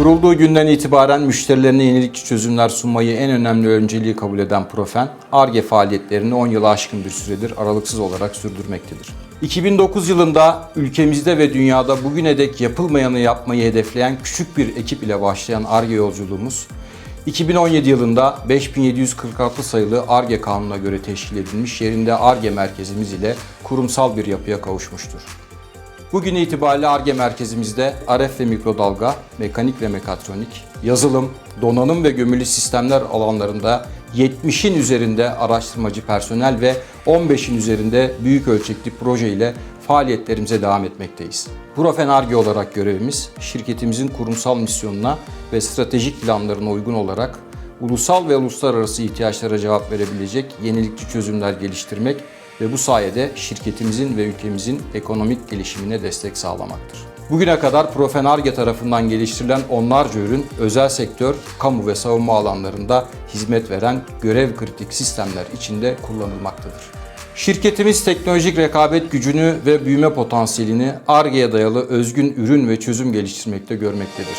Kurulduğu günden itibaren müşterilerine yenilikçi çözümler sunmayı en önemli önceliği kabul eden Profen, ARGE faaliyetlerini 10 yılı aşkın bir süredir aralıksız olarak sürdürmektedir. 2009 yılında ülkemizde ve dünyada bugüne dek yapılmayanı yapmayı hedefleyen küçük bir ekip ile başlayan ARGE yolculuğumuz, 2017 yılında 5746 sayılı ARGE kanununa göre teşkil edilmiş yerinde ARGE merkezimiz ile kurumsal bir yapıya kavuşmuştur. Bugün itibariyle ARGE merkezimizde RF ve mikrodalga, mekanik ve mekatronik, yazılım, donanım ve gömülü sistemler alanlarında 70'in üzerinde araştırmacı personel ve 15'in üzerinde büyük ölçekli proje ile faaliyetlerimize devam etmekteyiz. Profen ARGE olarak görevimiz, şirketimizin kurumsal misyonuna ve stratejik planlarına uygun olarak ulusal ve uluslararası ihtiyaçlara cevap verebilecek yenilikçi çözümler geliştirmek ve bu sayede şirketimizin ve ülkemizin ekonomik gelişimine destek sağlamaktır. Bugüne kadar Profen Arge tarafından geliştirilen onlarca ürün özel sektör, kamu ve savunma alanlarında hizmet veren görev kritik sistemler içinde kullanılmaktadır. Şirketimiz teknolojik rekabet gücünü ve büyüme potansiyelini Arge'ye dayalı özgün ürün ve çözüm geliştirmekte görmektedir.